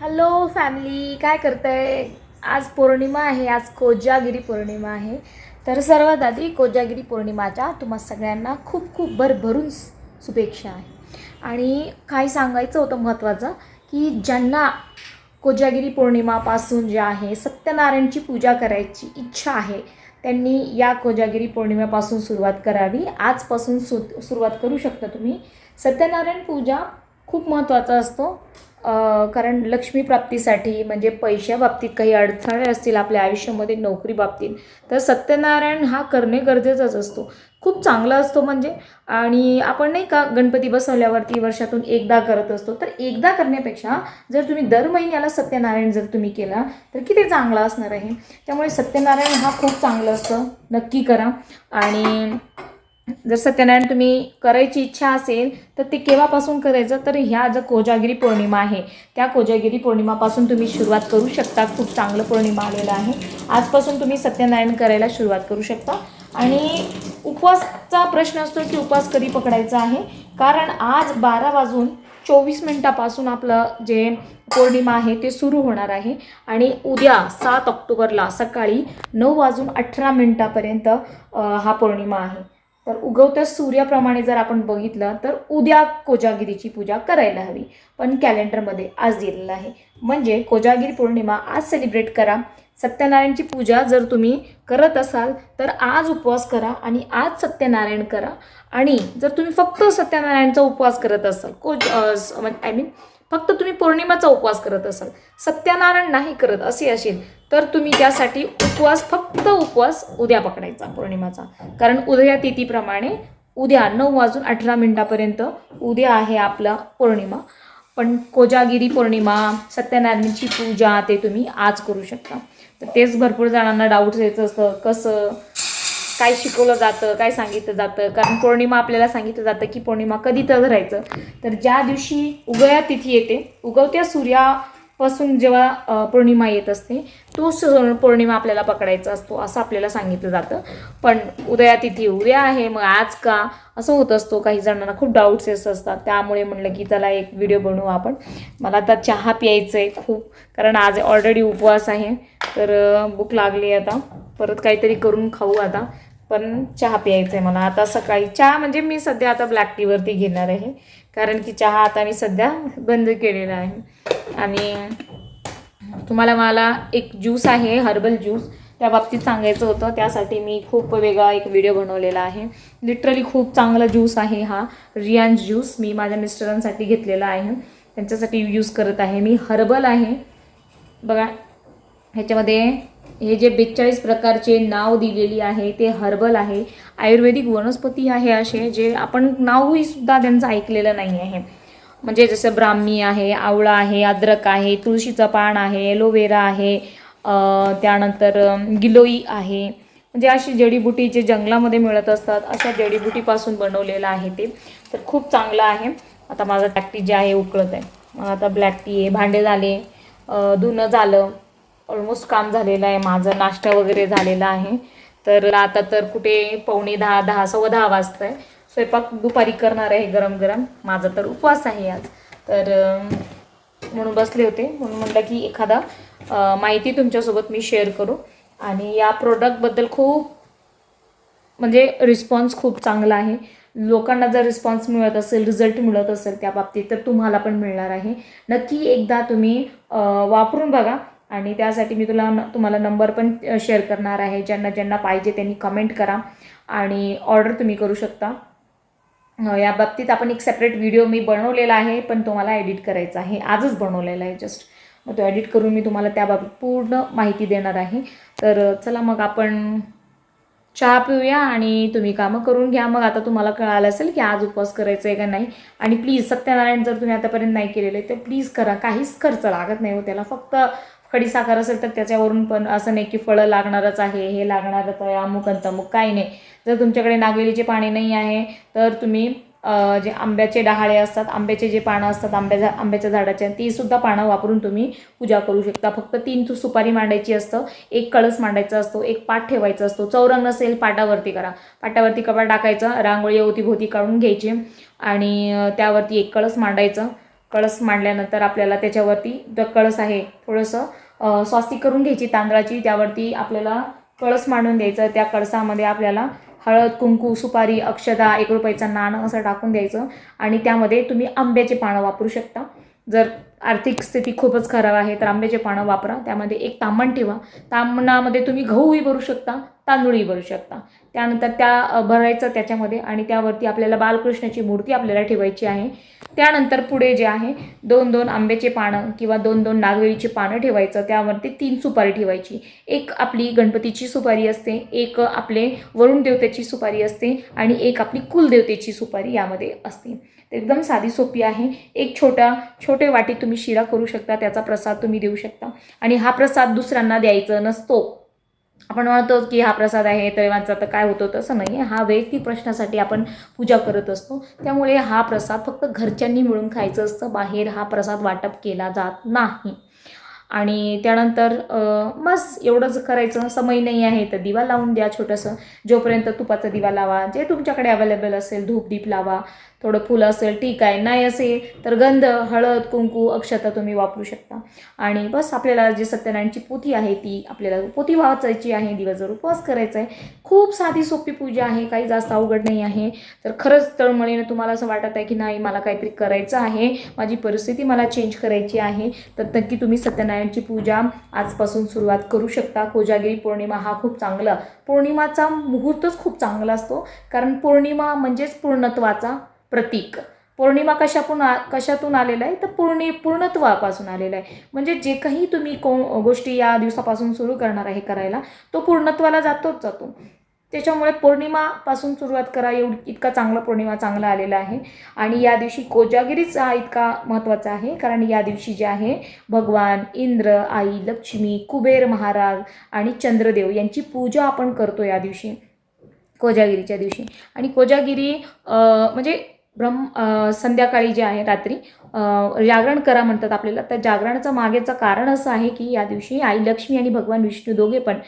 Hello family काय करताय? आज पौर्णिमा आहे. आज कोजागिरी पौर्णिमा आहे. तर सर्वात आधी कोजागिरी पौर्णिमाच्या तुम्हा सगळ्यांना खूप खूप भरभरून शुभेच्छा आहे. आणि काय सांगायचं होतं महत्त्वाचं की ज्यांना कोजागिरी पौर्णिमापासून जे आहे सत्यनारायणची पूजा करायची इच्छा आहे त्यांनी या कोजागिरी पौर्णिमेपासून सुरुवात करावी. आजपासून सु सुरुवात करू शकता तुम्ही. सत्यनारायण पूजा खूप महत्त्वाचा असतो. कारण लक्ष्मी प्राप्तीसाठी म्हणजे पैशा बाबतीत काही अडथळे असतील आपल्या आयुष्यामध्ये नोकरी बाबतीत तर सत्यनारायण हा करणे गरजेचाच असतो. खूप चांगला असतो म्हणजे. आणि आपण नाही का गणपती बसवल्यावरती वर्षातून एकदा करत असतो. तर एकदा करण्यापेक्षा जर तुम्ही दर महिन्याला सत्यनारायण जर तुम्ही केला तर किती चांगला असणार आहे. त्यामुळे सत्यनारायण हा खूप चांगलं असतं. नक्की करा. आणि जर सत्यनारायण तुम्ही करायची इच्छा असेल तर ते केव्हापासून करायचं? तर ह्या जर कोजागिरी पौर्णिमा आहे त्या कोजागिरी पौर्णिमापासून तुम्ही सुरुवात करू शकता. खूप चांगलं पौर्णिमा आलेलं आहे. आजपासून तुम्ही सत्यनारायण करायला सुरुवात करू शकता. आणि उपवासचा प्रश्न असतो की उपवास कधी पकडायचा आहे? कारण आज बारा वाजून चोवीस मिनटापासून आपलं जे पौर्णिमा आहे ते सुरू होणार आहे. आणि उद्या सात ऑक्टोबरला सकाळी नऊ वाजून अठरा मिनटापर्यंत हा पौर्णिमा आहे. तर उगवत्या सूर्याप्रमाणे जर आपण बघितलं तर उद्या कोजागिरीची पूजा करायला हवी. पण कॅलेंडरमध्ये आज दिलेलं आहे. म्हणजे कोजागिरी पौर्णिमा आज सेलिब्रेट करा. सत्यनारायणची पूजा जर तुम्ही करत असाल तर आज उपवास करा आणि आज सत्यनारायण करा. आणि जर तुम्ही फक्त सत्यनारायणचा उपवास करत असाल को आय मीन फक्त तुम्ही पौर्णिमाचा उपवास करत असाल सत्यनारायण नाही करत असे असेल तर तुम्ही त्यासाठी उपवास फक्त उपवास उद्या पकडायचा पौर्णिमाचा. कारण उदया तिथीप्रमाणे उद्या नऊ वाजून अठरा मिनटापर्यंत उद्या आहे आपला पौर्णिमा. पण कोजागिरी पौर्णिमा सत्यनारायणची पूजा ते तुम्ही आज करू शकता. तर तेच भरपूर जणांना डाऊट्स यायचं असतं कसं? काय शिकवलं जातं काय सांगितलं जातं कारण पौर्णिमा आपल्याला सांगितलं जातं की पौर्णिमा कधी तर धरायचं तर ज्या दिवशी उगया तिथी येते उगवत्या सूर्यापासून जेव्हा पौर्णिमा येत असते तो पौर्णिमा आपल्याला पकडायचा असतो असं आपल्याला सांगितलं जातं. पण उदया तिथी उद्या आहे मग आज का? असं होत असतो. काही जणांना खूप डाऊट्स येत असतात. त्यामुळे म्हणलं की त्याला एक व्हिडिओ बनवू आपण. मला आता चहा प्यायचं आहे खूप कारण आज ऑलरेडी उपवास आहे. तर भूक लागली आता. परत काहीतरी करून खाऊ आता. पण चहा प्यायचा आहे मला. आता सकाळी चहा म्हणजे मी सध्या आता ब्लॅक टीवरती घेणार आहे. कारण की चहा आता मी सध्या बंद केलेला आहे. आणि तुम्हाला मला एक ज्यूस आहे हर्बल ज्यूस. त्या बाबतीत सांगायचं होतं. त्यासाठी मी खूप वेगळा एक व्हिडिओ बनवलेला आहे. लिटरली खूप चांगला ज्यूस आहे हा. रियान ज्यूस मी माझ्या मिस्टरांसाठी घेतलेला आहे. त्यांच्यासाठी यूज करत आहे. मी हर्बल आहे. बघा ह्याच्यामध्ये हे जे बेचाळीस प्रकारचे नाव दिलेली आहे ते हर्बल आहे. आयुर्वेदिक वनस्पती आहे असे जे आपण नावही सुद्धा त्यांचं ऐकलेलं नाही आहे. म्हणजे जसं ब्राह्मी आहे आवळा आहे अद्रक आहे तुळशीचं पान आहे एलोवेरा आहे त्यानंतर गिलोई आहे. म्हणजे अशी जडीबुटी जे जंगलामध्ये मिळत असतात अशा जडीबुटीपासून बनवलेलं आहे ते. तर खूप चांगलं आहे. आता माझं टॅक्टी जे आहे उकळत आहे आता ब्लॅक टी आहे भांडे झाले धुणं झालं. ऑलमोस्ट काम झालेलं आहे. माझं नाश्ता वगैरे झालेला आहे. तर आता तर कुठे पावणे दहा दहा सव्वा दहा वाजता आहे स्वयंपाक दुपारी करणार आहे गरम गरम. माझा तर उपवास आहे आज. तर म्हणून बसले होते. म्हणून म्हटलं की एखादा माहिती तुमच्यासोबत मी शेअर करू. आणि या प्रोडक्टबद्दल खूप म्हणजे रिस्पॉन्स खूप चांगला आहे. लोकांना जर रिस्पॉन्स मिळत असेल रिझल्ट मिळत असेल त्या बाबतीत तर तुम्हाला पण मिळणार आहे. नक्की एकदा तुम्ही वापरून बघा. आणि त्यासाठी मी तुला न- तुम्हाला नंबर पण शेअर करणार आहे. ज्यांना ज्यांना पाहिजे त्यांनी कमेंट करा आणि ऑर्डर तुम्ही करू शकता. या बाबतीत आपण एक सेपरेट व्हिडिओ मी बनवलेला आहे पण तो मला एडिट करायचा आहे. आजच बनवलेला आहे जस्ट मग तो एडिट करून मी तुम्हाला त्याबाबत पूर्ण माहिती देणार आहे. तर चला मग आपण चहा पिऊया आणि तुम्ही कामं करून घ्या. मग आता तुम्हाला कळालं असेल की आज उपवास करायचा आहे का नाही. आणि प्लीज सत्यनारायण जर तुम्ही आतापर्यंत नाही केलेलं आहे तर प्लीज करा. काहीच खर्च लागत नाही हो त्याला. फक्त खडीसाखर असेल तर त्याच्यावरून पण असं नाही की फळं लागणारच आहे हे लागणारच आहे अमुक अंतमुक काही नाही. जर तुमच्याकडे नागवेलीचे पाणी नाही आहे तर तुम्ही जे आंब्याचे डहाळे असतात आंब्याचे जे पानं असतात आंब्या झा आंब्याच्या झाडाचे तीसुद्धा पानं वापरून तुम्ही पूजा करू शकता. फक्त तीन तू सुपारी मांडायची असतं एक कळस मांडायचा असतो एक पाट ठेवायचा असतो. चौरंग नसेल पाटावरती करा. पाटावरती कपाट टाकायचं रांगोळी अवतीभोवती काढून घ्यायची आणि त्यावरती एक कळस मांडायचं. कळस मांडल्यानंतर आपल्याला त्याच्यावरती जो कळस आहे थोडंसं स्वास्तिक करून घ्यायची तांदळाची त्यावरती आपल्याला कळस मांडून द्यायचं. त्या कळसामध्ये आपल्याला हळद कुंकू सुपारी अक्षदा एक रुपयाचं नाणं असं टाकून द्यायचं आणि त्यामध्ये तुम्ही आंब्याचे पानं वापरू शकता. जर आर्थिक स्थिती खूपच खराब आहे तर आंब्याचे पानं वापरा. त्यामध्ये एक तांबण ठेवा. तांबणामध्ये तुम्ही गहूही भरू शकता तांदूळही भरू शकता. त्यानंतर त्या भरायचं त्याच्यामध्ये आणि त्यावरती आपल्याला बालकृष्णाची मूर्ती आपल्याला ठेवायची आहे. त्यानंतर पुढे जे आहे दोन दोन आंब्याचे पानं किंवा दोन दोन नागवेलीची पानं ठेवायचं. त्यावरती तीन सुपारी ठेवायची. एक आपली गणपतीची सुपारी असते एक आपले वरुण देवतेची सुपारी असते आणि एक आपली कुलदेवतेची सुपारी यामध्ये असते. एकदम साधी सोपी आहे. एक छोटा छोटे वाटीत तुम्ही शिरा करू शकता त्याचा प्रसाद तुम्ही देऊ शकता. आणि हा प्रसाद दुसऱ्यांना द्यायचा नसतो. आपण म्हणतो की हा प्रसाद आहे दैवांचा तर काय होतं तसं नाही आहे हा वैयक्तिक प्रश्नासाठी आपण पूजा करत असतो. त्यामुळे हा प्रसाद फक्त घरच्यांनी मिळून खायचं असतं. बाहेर हा प्रसाद वाटप केला जात नाही. आणि त्यानंतर बस एवढंच करायचं. समय नाही आहे तर दिवा लावून द्या छोटंसं. जोपर्यंत तुपाचा दिवा लावा जे तुमच्याकडे अवेलेबल असेल धूप दीप लावा थोडं फुलं असेल ठीक आहे नाही असेल तर गंध हळद कुंकू अक्षता तुम्ही वापरू शकता. आणि बस आपल्याला जी सत्यनारायणची पोथी आहे ती आपल्याला पोथी वाचायची आहे दिवसभर उपवास करायचा आहे. खूप साधी सोपी पूजा आहे काही जास्त अवघड नाही आहे. तर खरंच तळमळीनं तुम्हाला असं वाटत आहे की नाही मला काहीतरी करायचं आहे माझी परिस्थिती मला चेंज करायची आहे तर नक्की तुम्ही सत्यनारायणची पूजा आजपासून सुरुवात करू शकता. कोजागिरी पौर्णिमा हा खूप चांगला पौर्णिमाचा मुहूर्तच खूप चांगला असतो. कारण पौर्णिमा म्हणजेच पूर्णत्वाचा प्रतीक. पौर्णिमा कशातून आ कशातून आलेला आहे? तर पूर्णि पूर्णत्वापासून आलेला आहे. म्हणजे जे काही तुम्ही को गोष्टी या दिवसापासून सुरू करणार आहे करायला तो पूर्णत्वाला जातोच जातो. त्याच्यामुळे पौर्णिमापासून सुरुवात करा. एवढी इतका चांगला पौर्णिमा चांगला आलेला आहे. आणि या दिवशी कोजागिरीच हा इतका महत्त्वाचा आहे. कारण या दिवशी जे आहे भगवान इंद्र आई लक्ष्मी कुबेर महाराज आणि चंद्रदेव यांची पूजा आपण करतो या दिवशी. कोजागिरीच्या दिवशी. आणि कोजागिरी म्हणजे ब्रह्म संध्याकाळी जे आहे रात्री जागरण करा म्हणतात आपल्याला. तर जागरणाचं मागेचं कारण असं आहे की या दिवशी आई लक्ष्मी आणि भगवान विष्णू दोघे पण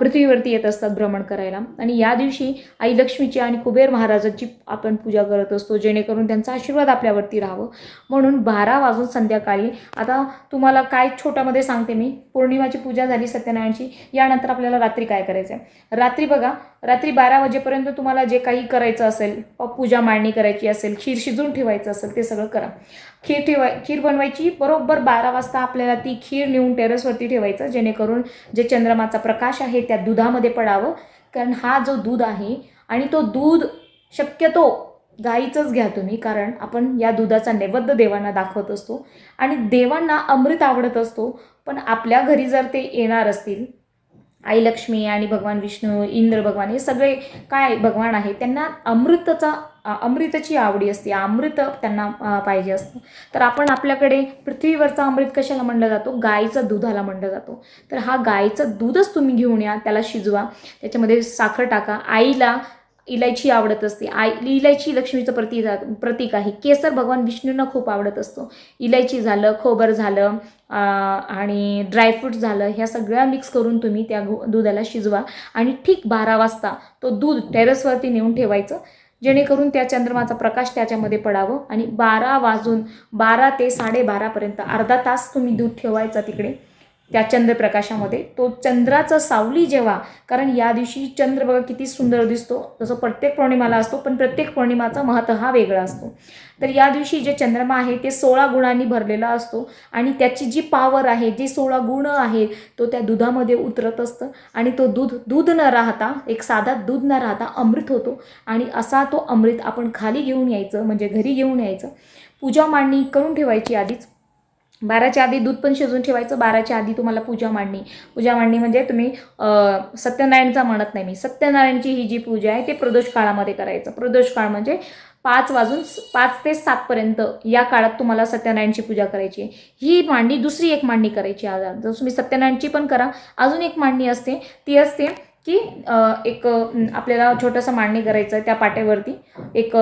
पृथ्वीवरती येत असतात भ्रमण करायला. आणि या दिवशी आई लक्ष्मीची आणि कुबेर महाराजांची आपण पूजा करत असतो जेणेकरून त्यांचा आशीर्वाद आपल्यावरती राहावं. म्हणून बारा वाजून संध्याकाळी आता तुम्हाला काय छोट्यामध्ये सांगते मी. पौर्णिमाची पूजा झाली सत्यनारायणची यानंतर आपल्याला रात्री काय करायचं आहे रात्री बघा रात्री बारा वाजेपर्यंत तुम्हाला जे काही करायचं असेल पूजा मांडणी करायची असेल खीर शिजवून ठेवायचं असेल ते सगळं करा. खीर ठेवाय खीर बनवायची. बरोबर बारा वाजता आपल्याला ती खीर नेऊन टेरेसवरती ठेवायचं जेणेकरून जे चंद्रमाचा प्रकाश आहे त्या दुधामध्ये पडावं. कारण हा जो दूध आहे आणि तो दूध शक्यतो गाईचंच घ्या तुम्ही कारण आपण या दुधाचा नैवेद्य देवांना दाखवत असतो आणि देवांना अमृत आवडत असतो. पण आपल्या घरी जर ते येणार असतील आई लक्ष्मी आणि भगवान विष्णू इंद्र भगवान हे सगळे काय भगवान आहे त्यांना अमृताचा अमृताची आवडी असते. अमृत त्यांना पाहिजे असतं. तर आपण आपल्याकडे पृथ्वीवरचा अमृत कशाला म्हणला जातो? गायीचा दुधाला म्हणला जातो. तर हा गायीचं दूधच तुम्ही घेऊन या त्याला शिजवा. त्याच्यामध्ये साखर टाका. आईला इलायची आवडत असते. आई इलायची लक्ष्मीचं प्रतीक प्रतीक आहे. केसर भगवान विष्णूंना खूप आवडत असतो. इलायची झालं खोबर झालं आणि ड्रायफ्रूट झालं ह्या सगळ्या मिक्स करून तुम्ही त्या दुधाला शिजवा. आणि ठीक बारा वाजता तो दूध टेरेसवरती नेऊन ठेवायचं. जेणेकरून त्या चंद्रमाचा प्रकाश त्याच्यामध्ये पडावं आणि बारा वाजून बारा ते साडेबारापर्यंत अर्धा तास तुम्ही दूध ठेवायचा तिकडे. त्या चंद्रप्रकाशामध्ये. तो चंद्राचं सावली जेव्हा कारण या दिवशी चंद्र बघा किती सुंदर दिसतो. जसं प्रत्येक पौर्णिमाला असतो पण प्रत्येक पौर्णिमाचा महत्त्व हा वेगळा असतो. तर या दिवशी जे चंद्रमा आहे ते सोळा गुणांनी भरलेला असतो आणि त्याची जी पावर आहे जी सोळा गुण आहे तो त्या दुधामध्ये उतरत असतं आणि तो दूध दूध न राहता एक साधा दूध न राहता अमृत होतो आणि असा तो अमृत आपण खाली घेऊन यायचं म्हणजे घरी घेऊन यायचं. पूजा मांडणी करून ठेवायची आधीच. बाराच्या आधी दूध पण शिजवून ठेवायचं बाराच्या आधी तुम्हाला पूजा मांडणी. पूजा मांडणी म्हणजे तुम्ही सत्यनारायणचा म्हणत नाही मी. सत्यनारायणची ही जी पूजा आहे ते प्रदोष काळामध्ये करायचं. प्रदोष काळ म्हणजे पाच वाजून पाच ते सातपर्यंत या काळात तुम्हाला सत्यनारायणची पूजा करायची आहे. ही मांडणी दुसरी एक मांडणी करायची आज. जर तुम्ही सत्यनारायणची पण करा. अजून एक मांडणी असते ती असते की एक आपल्याला छोटंसं मांडणी करायचं आहे त्या पाट्यावरती. एक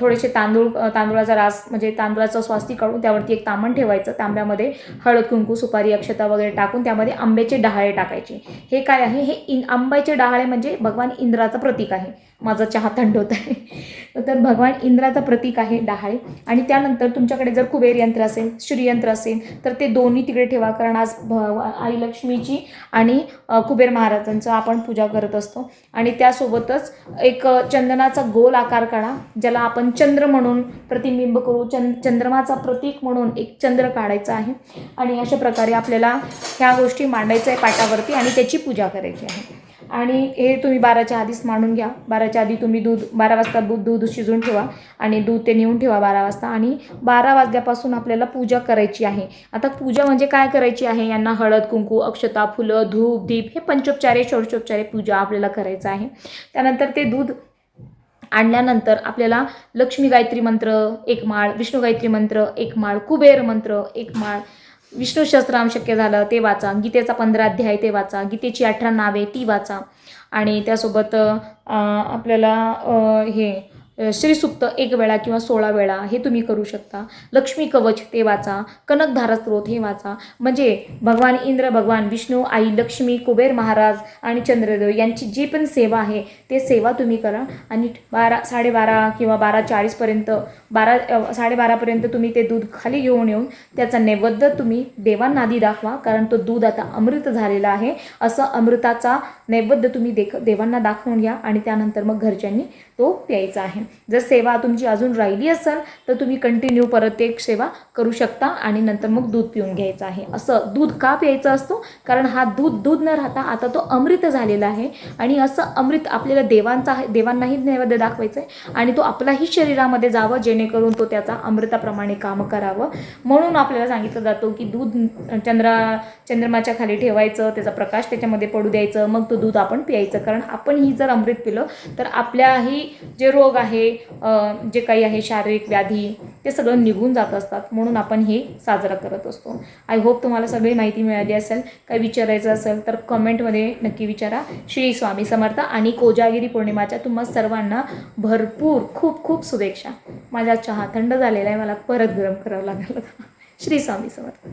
थोडेसे तांदूळ अ, तांदूळाचा रास म्हणजे तांदूळाचं स्वास्थी काढून त्यावरती एक तांबण ठेवायचं. तांब्यामध्ये हळद कुंकू सुपारी अक्षता वगैरे टाकून त्यामध्ये आंब्याचे डहाळे टाकायचे. हे काय आहे? हे इन आंब्याचे डहाळे म्हणजे भगवान इंद्राचं प्रतीक आहे. माझा चहा थंड होत आहे. तर भगवान इंद्राचं प्रतीक आहे डहाळे. आणि त्यानंतर तुमच्याकडे जर कुबेर यंत्र असेल श्रीयंत्र असेल तर ते दोन्ही तिकडे ठेवा. कारण आज भ आई लक्ष्मीची आणि कुबेर महाराजांचं आपण पूजा करत असतो. आणि त्यासोबतच एक चंदनाचा गोल आकार काढा ज्याला आपण चंद्र म्हणून प्रतिबिंब करू. चंद चंद्रमाचा प्रतीक म्हणून एक चंद्र काढायचा आहे. आणि अशा प्रकारे आपल्याला ह्या गोष्टी मांडायचं आहे पाटावरती आणि त्याची पूजा करायची आहे. आणि हे तुम्ही बाराच्या आधीच मांडून घ्या. बाराच्या आधी तुम्ही दूध बारा वाजता दूध दूध शिजवून ठेवा आणि दूध ते नेऊन ठेवा बारा वाजता. आणि बारा वाजल्यापासून आपल्याला पूजा करायची आहे. आता पूजा म्हणजे काय करायची आहे? यांना हळद कुंकू अक्षता फुलं धूप दीप हे पंचोपचारे षोडशोपचारे पूजा आपल्याला करायचं आहे. त्यानंतर ते दूध आणल्यानंतर आपल्याला लक्ष्मी गायत्री मंत्र एक माळ विष्णू गायत्री मंत्र एक माळ कुबेर मंत्र एक माळ विष्णू सहस्त्रनाम शक्य झालं ते वाचा. गीतेचा पंधरा अध्याय ते वाचा. गीतेची अठरा नावे ती वाचा. आणि त्यासोबत आपल्याला हे श्रीसुक्त एक वेळा किंवा सोळा वेळा हे तुम्ही करू शकता. लक्ष्मी कवच ते वाचा कनकधारा स्त्रोत हे वाचा. म्हणजे भगवान इंद्र भगवान विष्णू आई लक्ष्मी कुबेर महाराज आणि चंद्रदेव यांची जी पण सेवा आहे ते सेवा तुम्ही करा. आणि बारा साडेबारा किंवा बारा चाळीसपर्यंत बारा साडेबारापर्यंत तुम्ही ते दूध खाली घेऊन येऊन त्याचा नैवेद्य तुम्ही देवांना आधी दाखवा कारण तो दूध आता अमृत झालेला आहे. असं अमृताचा नैवेद्य तुम्ही देख देवांना दाखवून घ्या आणि त्यानंतर मग घरच्यांनी तो प्यायचा आहे. जर सेवा तुमची अजून राहिली असेल तर तुम्ही कंटिन्यू परत एक सेवा करू शकता आणि नंतर मग दूध पिऊन घ्यायचं आहे. असं दूध का प्यायचं असतो? कारण हा दूध दूध न राहता आता तो अमृत झालेला आहे आणि असं अमृत आपल्याला देवांचा देवांनाही नैवेद्य दाखवायचं आहे आणि तो आपलाही शरीरामध्ये जावं जेणेकरून तो त्याचा अमृताप्रमाणे काम करावं. म्हणून आपल्याला सांगितलं जातो की दूध चंद्रा चंद्रमाच्या खाली ठेवायचं त्याचा प्रकाश त्याच्यामध्ये पडू द्यायचं मग तो दूध आपण प्यायचं. कारण आपण ही जर अमृत पिलं तर आपल्याही जे रोग आहे जे काही आहे शारीरिक व्याधी ते सगळं निघून जात असतात. म्हणून आपण हे साजरा करत असतो. आय होप तुम्हाला सगळी माहिती मिळाली असेल काही विचारायचं असेल तर कमेंटमध्ये नक्की विचारा. श्री स्वामी समर्थ आणि कोजागिरी पौर्णिमाच्या तुम्हा सर्वांना भरपूर खूप खूप शुभेच्छा. माझा चहा थंड झालेला आहे मला परत गरम करावं लागलं. श्री स्वामी समर्थ.